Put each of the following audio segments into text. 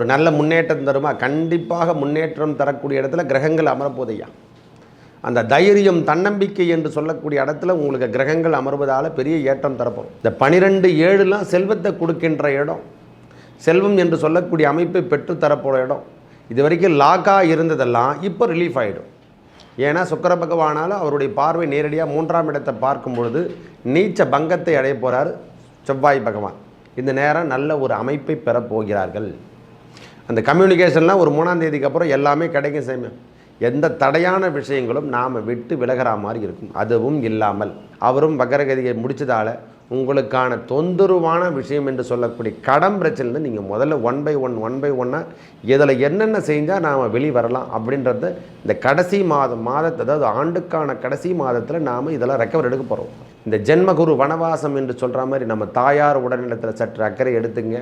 ஒரு நல்ல முன்னேற்றம் தருமா? கண்டிப்பாக முன்னேற்றம் தரக்கூடிய இடத்துல கிரகங்கள் அமரப்போதையா அந்த தைரியம் தன்னம்பிக்கை என்று சொல்லக்கூடிய இடத்துல உங்களுக்கு கிரகங்கள் அமர்வதால் பெரிய ஏற்றம் தரப்போம் இந்த பனிரெண்டு ஏழுலாம் செல்வத்தை கொடுக்கின்ற இடம் செல்வம் என்று சொல்லக்கூடிய அமைப்பை பெற்று தரப்போகிற இடம். இது வரைக்கும் லாக்காக இருந்ததெல்லாம் இப்போ ரிலீஃப் ஆகிடும் ஏன்னா சுக்கர பகவானால் அவருடைய பார்வை நேரடியாக மூன்றாம் இடத்தை பார்க்கும் பொழுது நீச்ச பங்கத்தை அடைய போகிறார் செவ்வாய் பகவான். இந்த நேரம் நல்ல ஒரு அமைப்பை பெறப்போகிறார்கள். அந்த கம்யூனிகேஷன்லாம் ஒரு மூணாம் தேதிக்கு அப்புறம் எல்லாமே கிடைக்கும் சேமியா எந்த தடையான விஷயங்களும் நாம் விட்டு விலகிற மாதிரி இருக்கும். அதுவும் இல்லாமல் அவரும் வக்கரகதியை முடித்ததால் உங்களுக்கான தொந்தரவான விஷயம் என்று சொல்லக்கூடிய கடன் பிரச்சனை நீங்கள் முதல்ல one by one one by ஒன்னாக இதில் என்னென்ன செஞ்சால் நாம் வெளி வரலாம் அப்படின்றத இந்த கடைசி மாதம் மாதத்தை அதாவது ஆண்டுக்கான கடைசி மாதத்தில் நாம் இதெல்லாம் ரெக்கவர் எடுக்க போகிறோம் இந்த ஜென்மகுரு வனவாசம் என்று சொல்கிற மாதிரி நம்ம தாயார் உடல்நலத்தில் சற்று அக்கறை எடுத்துங்க.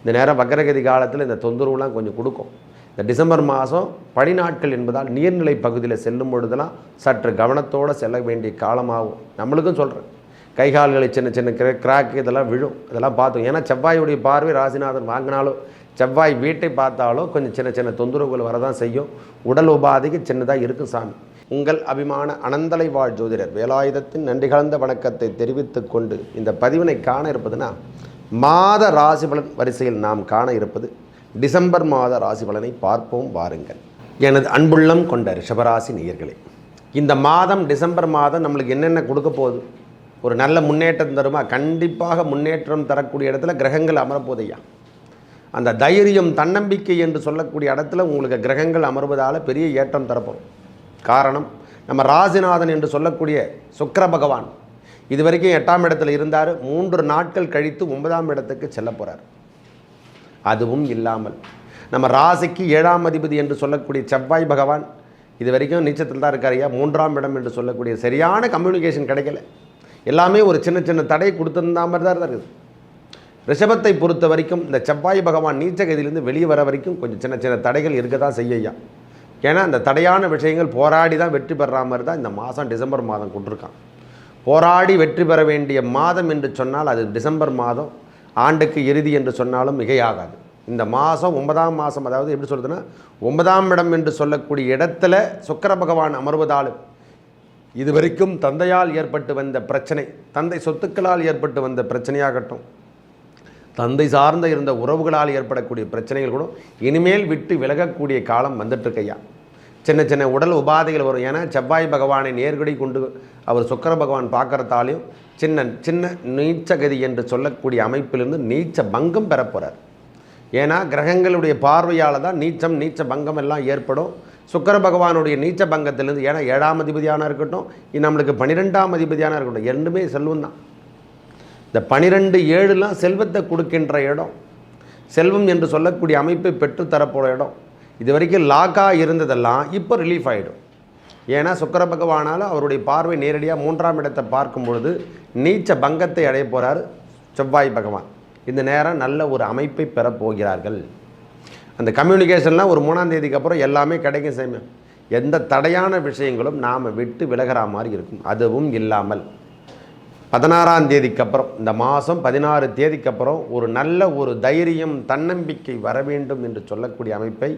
இந்த நேரம் வக்கரகதி காலத்தில் இந்த தொந்தரவுலாம் கொஞ்சம் கொடுக்கும். இந்த டிசம்பர் மாதம் பனிநாட்கள் என்பதால் நீர்நிலை பகுதியில் செல்லும் பொழுதெல்லாம் சற்று கவனத்தோடு செல்ல வேண்டிய காலமாகும். நம்மளுக்கும் சொல்கிறேன் கை கால்களை சின்ன சின்ன கிர கிராக் இதெல்லாம் விழும். இதெல்லாம் பார்த்தோம். ஏன்னா செவ்வாயுடைய பார்வை ராசிநாதன் வாங்கினாலும் செவ்வாய் வீட்டை பார்த்தாலும் கொஞ்சம் சின்ன சின்ன தொந்தரவுகள் வரதான் செய்யும். உடல் உபாதைக்கு சின்னதாக இருக்கும் சாமி. உங்கள் அபிமான அனந்தலை வாழ் ஜோதிடர் வேலாயுதத்தின் நன்றி கலந்த வணக்கத்தை தெரிவித்துக் கொண்டு இந்த பதிவினை காண இருப்பதுனா மாத ராசி பலன் வரிசையில் நாம் காண இருப்பது டிசம்பர் மாத ராசி பலனை பார்ப்போம் வாருங்கள். எனது அன்புள்ளம் கொண்ட ரிஷபராசி நேயர்களே இந்த மாதம் டிசம்பர் மாதம் நம்மளுக்கு என்னென்ன கொடுக்க போகுது? ஒரு நல்ல முன்னேற்றம் தருமா? கண்டிப்பாக முன்னேற்றம் தரக்கூடிய இடத்துல கிரகங்கள் அமரப்போதையா அந்த தைரியம் தன்னம்பிக்கை என்று சொல்லக்கூடிய இடத்துல உங்களுக்கு கிரகங்கள் அமர்வதால் பெரிய ஏற்றம் தரப்போம் காரணம் நம்ம ராசிநாதன் என்று சொல்லக்கூடிய சுக்கிர பகவான். இது வரைக்கும் எட்டாம் இடத்துல இருந்தார் மூன்று நாட்கள் கழித்து ஒன்பதாம் இடத்துக்கு செல்ல போகிறார் அதுவும் இல்லாமல் நம்ம ராசிக்கு ஏழாம் அதிபதி என்று சொல்லக்கூடிய செவ்வாய் பகவான் இது வரைக்கும் நீச்சத்தில் தான் இருக்கார் ஐயா. மூன்றாம் இடம் என்று சொல்லக்கூடிய சரியான கம்யூனிகேஷன் கிடைக்கல. எல்லாமே ஒரு சின்ன சின்ன தடை கொடுத்துருந்தா மாதிரி தான் இருக்குது ரிஷபத்தை பொறுத்த வரைக்கும் இந்த செவ்வாய் பகவான் நீச்சகதியிலேருந்து வெளியே வர வரைக்கும் கொஞ்சம் சின்ன சின்ன தடைகள் இருக்க தான் செய்யய்யா ஏன்னா அந்த தடையான விஷயங்கள் போராடி தான் வெற்றி பெறா மாதிரி தான் இந்த மாதம் டிசம்பர் மாதம் கொண்டிருக்கான். போராடி வெற்றி பெற வேண்டிய மாதம் என்று சொன்னால் அது டிசம்பர் மாதம் ஆண்டுக்கு இறுதி என்று சொன்னாலும் மிகையாகாது. இந்த மாதம் ஒன்பதாம் மாதம் அதாவது எப்படி சொல்கிறதுன்னா ஒன்பதாம் இடம் என்று சொல்லக்கூடிய இடத்துல சுக்கர பகவான் அமர்வதாலும் இதுவரைக்கும் தந்தையால் ஏற்பட்டு வந்த பிரச்சனை தந்தை சொத்துக்களால் ஏற்பட்டு வந்த பிரச்சனையாகட்டும் தந்தை சார்ந்த இருந்த உறவுகளால் ஏற்படக்கூடிய பிரச்சனைகள் கூட இனிமேல் விட்டு விலகக்கூடிய காலம் வந்துட்டுருக்கையா? சின்ன சின்ன உடல் உபாதைகள் வரும். ஏன்னா செவ்வாய் பகவானை நேர்கடி கொண்டு அவர் சுக்கர பகவான் பார்க்குறதாலையும் சின்ன சின்ன நீச்சகதி என்று சொல்லக்கூடிய அமைப்பிலிருந்து நீச்ச பங்கம் பெறப்போகிறார் ஏன்னா கிரகங்களுடைய பார்வையால் தான் நீச்சம் நீச்ச பங்கம் எல்லாம் ஏற்படும். சுக்கர பகவானுடைய நீச்ச பங்கத்திலிருந்து ஏன்னா ஏழாம் அதிபதியான இருக்கட்டும் நம்மளுக்கு பன்னிரெண்டாம் அதிபதியான இருக்கட்டும் ரெண்டுமே செல்வம் தான் இந்த பனிரெண்டு ஏழுலாம் செல்வத்தை கொடுக்கின்ற இடம் செல்வம் என்று சொல்லக்கூடிய அமைப்பை பெற்றுத்தரப்போகிற இடம். இது வரைக்கும் லாக்காக இருந்ததெல்லாம் இப்போ ரிலீஃப் ஆகிடும் ஏன்னா சுக்கர பகவானால் அவருடைய பார்வை நேரடியாக மூன்றாம் இடத்தை பார்க்கும் பொழுது நீச்ச பங்கத்தை அடைய போகிறார் செவ்வாய் பகவான். இந்த நேரம் நல்ல ஒரு அமைப்பை பெறப்போகிறார்கள் அந்த கம்யூனிகேஷன்லாம் ஒரு மூணாம் தேதிக்கு அப்புறம் எல்லாமே கிடைக்கும் சேமியம் எந்த தடையான விஷயங்களும் நாம் விட்டு விலகிற மாதிரி இருக்கும். அதுவும் இல்லாமல் பதினாறாம் தேதிக்கு அப்புறம் இந்த மாதம் பதினாறு தேதிக்கு அப்புறம் ஒரு நல்ல ஒரு தைரியம் தன்னம்பிக்கை வர வேண்டும் என்று சொல்லக்கூடிய அமைப்பை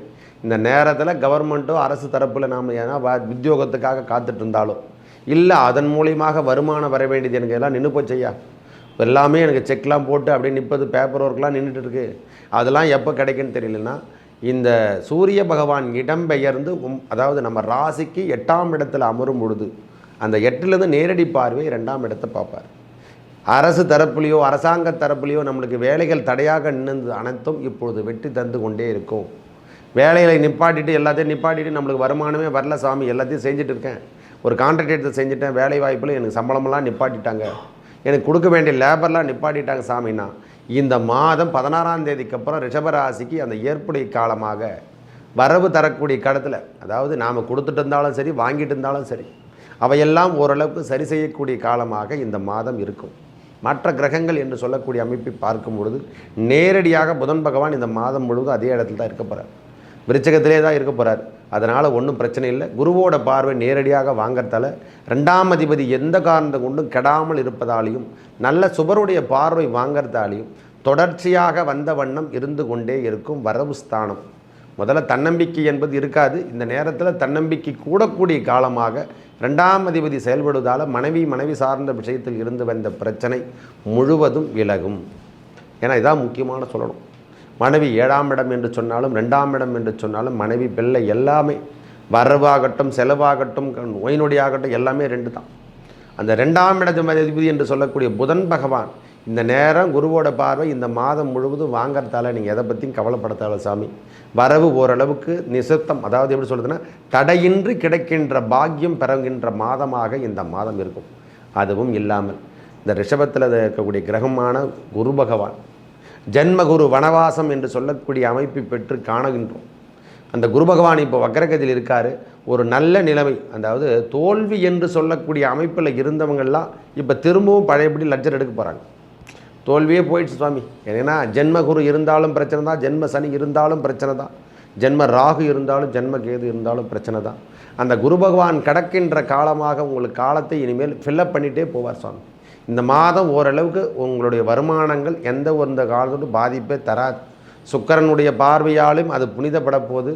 இந்த நேரத்தில் கவர்மெண்ட்டோ அரசு தரப்பில் நாம் ஏன்னா வ- உத்தியோகத்துக்காக காத்துட்டு இருந்தாலும் இல்லை அதன் மூலியமாக வருமானம் வர வேண்டியது எனக்கு எல்லாம் நின்று போச்சையா எல்லாமே எனக்கு செக்லாம் போட்டு அப்படியே நிற்பது பேப்பர் ஒர்க்லாம் நின்றுட்டு இருக்கு. அதெல்லாம் எப்போ கிடைக்குன்னு தெரியலன்னா இந்த சூரிய பகவான் இடம்பெயர்ந்து அதாவது நம்ம ராசிக்கு எட்டாம் இடத்துல அமரும் பொழுது அந்த எட்டுலேருந்து நேரடி பார்வை ரெண்டாம் இடத்தை பார்ப்பார். அரசு தரப்புலையோ அரசாங்க தரப்புலையோ நம்மளுக்கு வேலைகள் தடையாக நின்று அனைத்தும் இப்பொழுது வெற்றி தந்து கொண்டே இருக்கும். வேலைகளை நிப்பாட்டிட்டு எல்லாத்தையும் நிப்பாட்டிட்டு நம்மளுக்கு வருமானமே வரல சாமி எல்லாத்தையும் செஞ்சுட்டு இருக்கேன். ஒரு கான்ட்ராக்ட் எடுத்து செஞ்சுட்டேன் வேலை வாய்ப்பில் எனக்கு சம்பளமெல்லாம் நிப்பாட்டிட்டாங்க. எனக்கு கொடுக்க வேண்டிய லேபர்லாம் நிப்பாட்டிட்டாங்க சாமின்னா இந்த மாதம் பதினாறாம் தேதிக்கு அப்புறம் ரிஷபராசிக்கு அந்த ஏற்புடைய காலமாக வரவு தரக்கூடிய கடத்தில் அதாவது நாம் கொடுத்துட்டு இருந்தாலும் சரி வாங்கிட்டு இருந்தாலும் சரி அவையெல்லாம் ஓரளவுக்கு சரி செய்யக்கூடிய காலமாக இந்த மாதம் இருக்கும். மற்ற கிரகங்கள் என்று சொல்லக்கூடிய அமைப்பை பார்க்கும் பொழுது நேரடியாக புதன் பகவான் இந்த மாதம் முழுவதும் அதே இடத்துல தான் இருக்க போகிறார் விருச்சகத்திலே தான் இருக்க போகிறார் அதனால் ஒன்றும் பிரச்சனை இல்லை. குருவோட பார்வை நேரடியாக வாங்கறதால ரெண்டாம் அதிபதி எந்த காரணத்தை கொண்டும் கெடாமல் இருப்பதாலையும் நல்ல சுபருடைய பார்வை வாங்கறதாலையும் தொடர்ச்சியாக வந்த வண்ணம் இருந்து கொண்டே இருக்கும் வரவு ஸ்தானம். முதல்ல தன்னம்பிக்கை என்பது இருக்காது. இந்த நேரத்தில் தன்னம்பிக்கை கூடக்கூடிய காலமாக ரெண்டாம் அதிபதி செயல்படுவதால் மனைவி மனைவி சார்ந்த விஷயத்தில் இருந்து வந்த பிரச்சனை முழுவதும் விலகும். ஏன்னா இதான் முக்கியமான சொல்லணும். மனைவி ஏழாம் இடம் என்று சொன்னாலும் ரெண்டாம் இடம் என்று சொன்னாலும் மனைவி பிள்ளை எல்லாமே வரவாகட்டும் செலவாகட்டும் நோய் நொடியாகட்டும் எல்லாமே ரெண்டு தான் அந்த ரெண்டாம் இடத்து அதிபதி என்று சொல்லக்கூடிய புதன் பகவான் இந்த நேரம் குருவோட பார்வை இந்த மாதம் முழுவதும் வாங்கறதால நீங்கள் எதை பற்றியும் கவலைப்படுத்தாத சாமி. வரவு ஓரளவுக்கு நிசத்தம் அதாவது எப்படி சொல்கிறதுன்னா தடையின்றி கிடைக்கின்ற பாக்கியம் பெறுகின்ற மாதமாக இந்த மாதம் இருக்கும். அதுவும் இல்லாமல் இந்த ரிஷபத்தில் இருக்கக்கூடிய கிரகமான குரு பகவான் ஜென்மகுரு வனவாசம் என்று சொல்லக்கூடிய அமைப்பை பெற்று காணுகின்றோம். அந்த குரு பகவான் இப்போ வக்கரகத்தில் இருக்கார். ஒரு நல்ல நிலைமை அதாவது தோல்வி என்று சொல்லக்கூடிய அமைப்பில் இருந்தவங்கள்லாம் இப்போ திரும்பவும் பழையபடி லட்சர் எடுக்க போகிறாங்க தோல்வியே போயிடுச்சு சுவாமி. ஏன்னா ஜென்ம குரு இருந்தாலும் பிரச்சனை தான் ஜென்ம சனி இருந்தாலும் பிரச்சனை தான் ஜென்ம ராகு இருந்தாலும் ஜென்ம கேது இருந்தாலும் பிரச்சனை தான். அந்த குரு பகவான் கடக்கின்ற காலமாக உங்களுக்கு காலத்தை இனிமேல் ஃபில்லப் பண்ணிகிட்டே போவார் சுவாமி. இந்த மாதம் ஓரளவுக்கு உங்களுடைய வருமானங்கள் எந்த ஒரு காலத்தோடு பாதிப்பே தராது. சுக்கரனுடைய பார்வையாலும் அது புனிதப்பட போது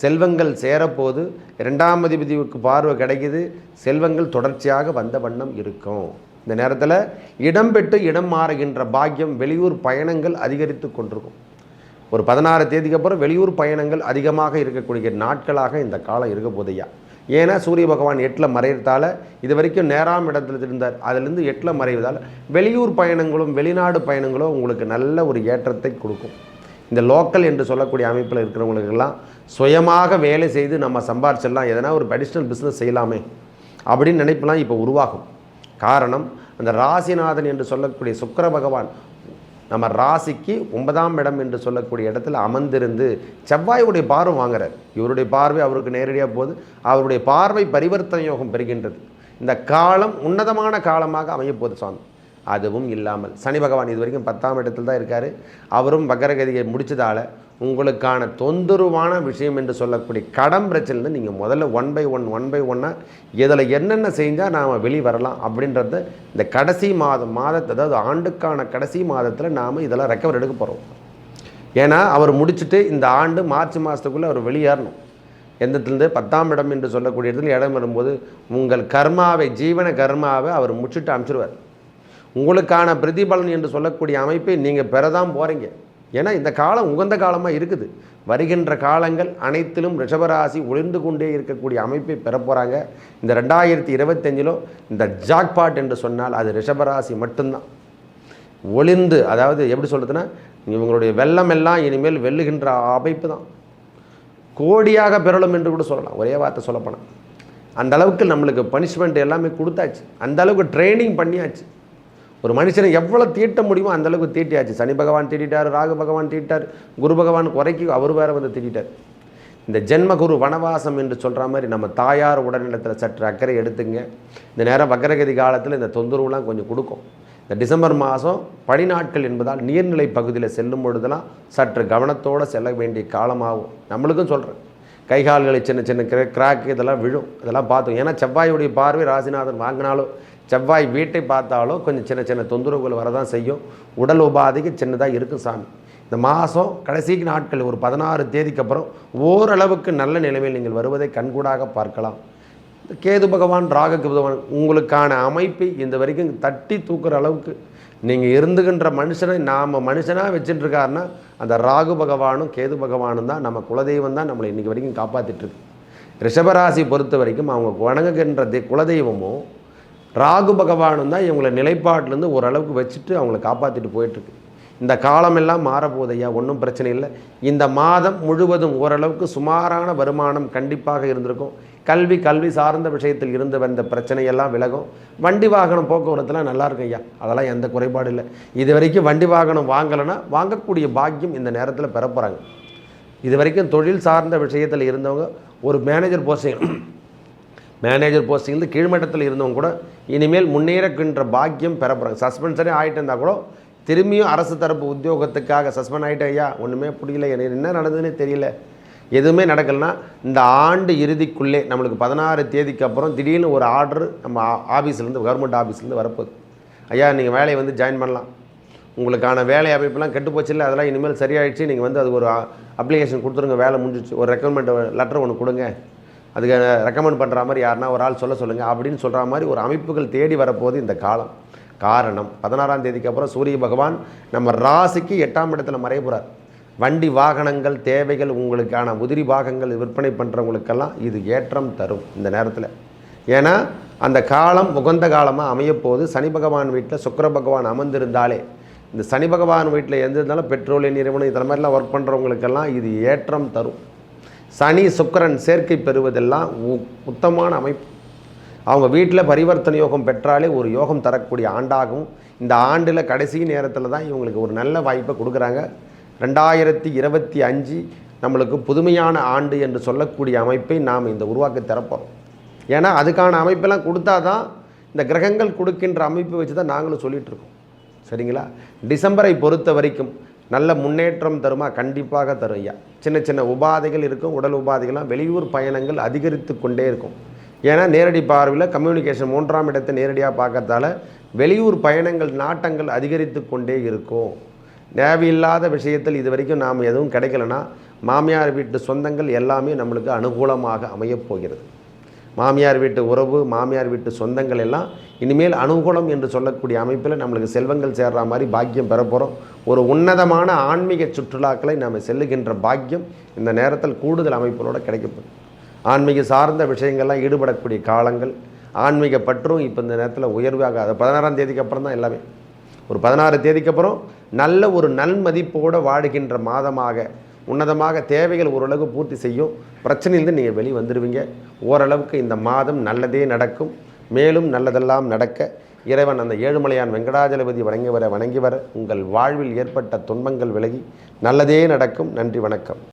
செல்வங்கள் சேரப்போது இரண்டாம் அதிபதிக்கு பார்வை கிடைக்குது. செல்வங்கள் தொடர்ச்சியாக வந்த வண்ணம் இருக்கும். இந்த நேரத்தில் இடம் பெற்று இடம் மாறுகின்ற பாக்கியம் வெளியூர் பயணங்கள் அதிகரித்து கொண்டிருக்கும். ஒரு பதினாறு தேதிக்கு அப்புறம் வெளியூர் பயணங்கள் அதிகமாக இருக்கக்கூடிய நாட்களாக இந்த காலம் இருக்க போதையா ஏன்னா சூரிய பகவான் எட்டில் மறையிறதால இது வரைக்கும் நேராம் இடத்துல இருந்தார். அதிலிருந்து எட்டில் மறைவதால் வெளியூர் பயணங்களும் வெளிநாடு பயணங்களும் உங்களுக்கு நல்ல ஒரு ஏற்றத்தை கொடுக்கும். இந்த லோக்கல் என்று சொல்லக்கூடிய அமைப்பில் இருக்கிறவங்களுக்கெல்லாம் சுயமாக வேலை செய்து நம்ம சம்பாரிச்சிடலாம். எதனா ஒரு அடிஷ்னல் பிஸ்னஸ் செய்யலாமே அப்படின்னு நினைப்பெல்லாம் இப்போ உருவாகும். காரணம் அந்த ராசிநாதன் என்று சொல்லக்கூடிய சுக்கர பகவான் நம்ம ராசிக்கு ஒன்பதாம் இடம் என்று சொல்லக்கூடிய இடத்துல அமர்ந்திருந்து செவ்வாயுடைய பார்வை வாங்குறார். இவருடைய பார்வை அவருக்கு நேரடியாக போகுது. அவருடைய பார்வை பரிவர்த்தனை யோகம் பெறுகின்றது. இந்த காலம் உன்னதமான காலமாக அமையப்போகுது சாமி அதுவும் இல்லாமல். சனி பகவான் இது வரைக்கும் பத்தாம் இடத்தில் தான் இருக்கார். அவரும் வக்கரகதியை முடித்ததால் உங்களுக்கான தொந்தரவான விஷயம் என்று சொல்லக்கூடிய கடன் பிரச்சனை நீங்கள் முதல்ல one by one one by ஒன்னாக இதில் என்னென்ன செஞ்சால் நாம் வெளியே வரலாம் அப்படின்றத இந்த கடைசி மாதம் மாதத்தை அதாவது ஆண்டுக்கான கடைசி மாதத்தில் நாம் இதெல்லாம் ரெக்கவர் எடுக்க போகிறோம் ஏன்னா அவர் முடிச்சுட்டு இந்த ஆண்டு மார்ச் மாதத்துக்குள்ளே அவர் வெளியேறணும். எந்தத்துலேருந்து? பத்தாம் இடம் என்று சொல்லக்கூடிய இடத்துல இடம் வரும்போது உங்கள் கர்மாவை ஜீவன கர்மாவை அவர் முடிச்சுட்டு அனுப்பிச்சிடுவார் உங்களுக்கான பிரதிபலன் என்று சொல்லக்கூடிய அமைப்பை நீங்கள் பெறதான் போகிறீங்க ஏன்னா இந்த காலம் உகந்த காலமாக இருக்குது. வருகின்ற காலங்கள் அனைத்திலும் ரிஷபராசி ஒளிர்ந்து கொண்டே இருக்கக்கூடிய அமைப்பை பெற போகிறாங்க இந்த ரெண்டாயிரத்தி இருபத்தஞ்சிலும் இந்த ஜாக்பாட் என்று சொன்னால் அது ரிஷபராசி மட்டும்தான். ஒளிர்ந்து அதாவது எப்படி சொல்கிறதுன்னா இவங்களுடைய வெள்ளம் எல்லாம் இனிமேல் வெல்லுகின்ற அமைப்பு தான். கோடியாக பெறலும் என்று கூட சொல்லலாம். ஒரே வார்த்தை சொல்லப்போனால் அந்த அளவுக்கு நம்மளுக்கு பனிஷ்மெண்ட் எல்லாமே கொடுத்தாச்சு. அந்த அளவுக்கு ட்ரைனிங் பண்ணியாச்சு. ஒரு மனுஷனை எவ்வளோ தீட்ட முடியுமோ அந்தளவுக்கு தீட்டியாச்சு. சனி பகவான் தீட்டிட்டார் ராகு பகவான் தீட்டார் குரு பகவான் குறைக்கு அவர் வேறு வந்து திட்டார் இந்த ஜென்மகுரு வனவாசம் என்று சொல்கிற மாதிரி நம்ம தாயார் உடல்நலத்தில் சற்று அக்கறை எடுத்துங்க. இந்த நேரம் வக்கரகதி காலத்தில் இந்த தொந்தரவுலாம் கொஞ்சம் கொடுக்கும். இந்த டிசம்பர் மாதம் பனி நாட்கள் என்பதால் நீர்நிலை பகுதியில் செல்லும் பொழுதெல்லாம் சற்று கவனத்தோடு செல்ல வேண்டிய காலமாகும். நம்மளுக்கும் சொல்கிறேன் கை கால்களை சின்ன சின்ன கிராக் இதெல்லாம் விழும். இதெல்லாம் பார்த்தோம். ஏன்னா செவ்வாயுடைய பார்வை ராசிநாதன் வாங்கினாலும் செவ்வாய் வீட்டை பார்த்தாலும் கொஞ்சம் சின்ன சின்ன தொந்தரவுகள் வரதான் செய்யும். உடல் உபாதைக்கு சின்னதாக இருக்கும் சாமி. இந்த மாதம் கடைசிக்கு நாட்கள் ஒரு பதினாறு தேதிக்கு அப்புறம் ஓரளவுக்கு நல்ல நிலைமையில் நீங்கள் வருவதை கண்கூடாக பார்க்கலாம். இந்த கேது பகவான் ராக பகவான் உங்களுக்கான அமைப்பை இந்த வரைக்கும் தட்டி தூக்குற அளவுக்கு நீங்கள் இருந்துகின்ற மனுஷனை நாம் மனுஷனாக வச்சுட்டுருக்காருன்னா அந்த ராகு பகவானும் கேது பகவானும் தான் நம்ம குலதெய்வம் தான் நம்மளை இன்றைக்கி வரைக்கும் காப்பாற்றிட்டுருக்கு ரிஷபராசி பொறுத்த வரைக்கும் அவங்க வணங்குகின்ற குலதெய்வமும் ராகு பகவானும் தான் இவங்களை நிலைப்பாட்டிலேருந்து ஓரளவுக்கு வச்சுட்டு அவங்கள காப்பாற்றிட்டு போயிட்டுருக்கு. இந்த காலமெல்லாம் மாறப்போகுது ஐயா ஒன்றும் பிரச்சனை இல்லை. இந்த மாதம் முழுவதும் ஓரளவுக்கு சுமாரான வருமானம் கண்டிப்பாக இருந்திருக்கும். கல்வி கல்வி சார்ந்த விஷயத்தில் இருந்து வந்த பிரச்சனையெல்லாம் விலகும். வண்டி வாகனம் போக்குவரத்துலாம் நல்லா இருக்கும் ஐயா அதெல்லாம் எந்த குறைபாடும் இல்லை. இது வரைக்கும் வண்டி வாகனம் வாங்கலைன்னா வாங்கக்கூடிய பாக்கியம் இந்த நேரத்தில் பெற போகிறாங்க இது வரைக்கும் தொழில் சார்ந்த விஷயத்தில் இருந்தவங்க ஒரு மேனேஜர் போஸ்டிங் மேனேஜர் போஸ்டிங்லேருந்து கீழ்மட்டத்தில் இருந்தவங்க கூட இனிமேல் முன்னேறக்கின்ற பாக்கியம் பெற போகிறாங்க சஸ்பென்ஷனே ஆகிட்டு இருந்தால் கூட திரும்பியும் அரசு தரப்பு உத்தியோகத்துக்காக சஸ்பெண்ட் ஆகிட்டு ஐயா ஒன்றுமே புரியல. எனக்கு என்ன நடந்ததுன்னே தெரியல. எதுவுமே நடக்கலைன்னா இந்த ஆண்டு இறுதிக்குள்ளே நம்மளுக்கு பதினாறு தேதிக்கு அப்புறம் திடீர்னு ஒரு ஆர்டர் நம்ம ஆஃபீஸ்லேருந்து கவர்மெண்ட் ஆஃபீஸ்லேருந்து வரப்போகுது. ஐயா நீங்கள் வேலையை வந்து ஜாயின் பண்ணலாம். உங்களுக்கான வேலை அமைப்பெல்லாம் கெட்டு போச்சு இல்லை அதெல்லாம் இனிமேல் சரியாயிடுச்சு. நீங்கள் வந்து அதுக்கு ஒரு அப்ளிகேஷன் கொடுத்துருங்க வேலை முடிஞ்சிச்சு ஒரு ரெக்கமெண்ட் லெட்டர் ஒன்று கொடுங்க. அதுக்கு ரெக்கமெண்ட் பண்ணுற மாதிரி யாருன்னா ஒரு ஆள் சொல்ல சொல்லுங்கள் அப்படின்னு சொல்கிற மாதிரி ஒரு அமைப்புகள் தேடி வரப்போகுது இந்த காலம். காரணம் பதினாறாம் தேதிக்கு அப்புறம் சூரிய பகவான் நம்ம ராசிக்கு எட்டாம் இடத்துல மறைய போகிறார் வண்டி வாகனங்கள் தேவைகள் உங்களுக்கான உதிரி பாகங்கள் விற்பனை பண்ணுறவங்களுக்கெல்லாம் இது ஏற்றம் தரும் இந்த நேரத்தில். ஏன்னா அந்த காலம் உகந்த காலமாக அமையப்போது சனி பகவான் வீட்டில் சுக்கிர பகவான் அமர்ந்திருந்தாலே இந்த சனி பகவான் வீட்டில் எந்திருந்தாலும் பெட்ரோலிய நிறுவனம் இதில் மாதிரிலாம் ஒர்க் பண்ணுறவங்களுக்கெல்லாம் இது ஏற்றம் தரும். சனி சுக்கரன் சேர்க்கை பெறுவதெல்லாம் உ- உத்தமான அமைப்பு. அவங்க வீட்டில் பரிவர்த்தனை யோகம் பெற்றாலே ஒரு யோகம் தரக்கூடிய ஆண்டாகும் இந்த ஆண்டில் கடைசி நேரத்தில் தான் இவங்களுக்கு ஒரு நல்ல வாய்ப்பை கொடுக்குறாங்க. ரெண்டாயிரத்தி இருபத்தி அஞ்சு நம்மளுக்கு புதுமையான ஆண்டு என்று சொல்லக்கூடிய அமைப்பை நாம் இந்த உருவாக்க திறப்போம் ஏன்னா அதுக்கான அமைப்பெல்லாம் கொடுத்தா தான் இந்த கிரகங்கள் கொடுக்கின்ற அமைப்பை வச்சு தான் நாங்களும் சொல்லிகிட்ருக்கோம் சரிங்களா? டிசம்பரை பொறுத்த வரைக்கும் நல்ல முன்னேற்றம் தருமா? கண்டிப்பாக தரும் ஐயா. சின்ன சின்ன உபாதைகள் இருக்கும். உடல் உபாதைகள்லாம் வெளியூர் பயணங்கள் அதிகரித்து கொண்டே இருக்கும். ஏன்னா நேரடி பார்வையில் கம்யூனிகேஷன் மூன்றாம் இடத்தை நேரடியாக பார்க்கறதால வெளியூர் பயணங்கள் நாட்டங்கள் அதிகரித்து கொண்டே இருக்கும். தேவையில்லாத விஷயத்தில் இது வரைக்கும் நாம் எதுவும் கிடைக்கலனா மாமியார் வீட்டு சொந்தங்கள் எல்லாமே நம்மளுக்கு அனுகூலமாக அமையப் போகிறது. மாமியார் வீட்டு உறவு மாமியார் வீட்டு சொந்தங்கள் எல்லாம் இனிமேல் அனுகூலம் என்று சொல்லக்கூடிய அமைப்பில் நம்மளுக்கு செல்வங்கள் சேர்ற மாதிரி பாக்கியம் பெற போகிறோம் ஒரு உன்னதமான ஆன்மீக சுற்றுலாக்களை நாம் செல்லுகின்ற பாக்கியம் இந்த நேரத்தில் கூடுதல் அமைப்புகளோடு கிடைக்கப்படும் ஆன்மீக சார்ந்த விஷயங்கள்லாம் ஈடுபடக்கூடிய காலங்கள் ஆன்மீக பற்றும் இப்போ இந்த நேரத்தில் உயர்வாக அது பதினாறாம் தேதிக்கு அப்புறம் தான் எல்லாமே. ஒரு பதினாறு தேதிக்கு அப்புறம் நல்ல ஒரு நன்மதிப்போடு வாடுகின்ற மாதமாக உன்னதமாக தேவைகள் ஓரளவுக்கு பூர்த்தி செய்யும். பிரச்சனையிலிருந்து நீங்கள் வெளியே வந்துடுவீங்க ஓரளவுக்கு இந்த மாதம் நல்லதே நடக்கும். மேலும் நல்லதெல்லாம் நடக்க இறைவன் அந்த ஏழுமலையான் வெங்கடாஜலபதி வணங்கி வர வணங்கி வர உங்கள் வாழ்வில் ஏற்பட்ட துன்பங்கள் விலகி நல்லதே நடக்கும். நன்றி வணக்கம்.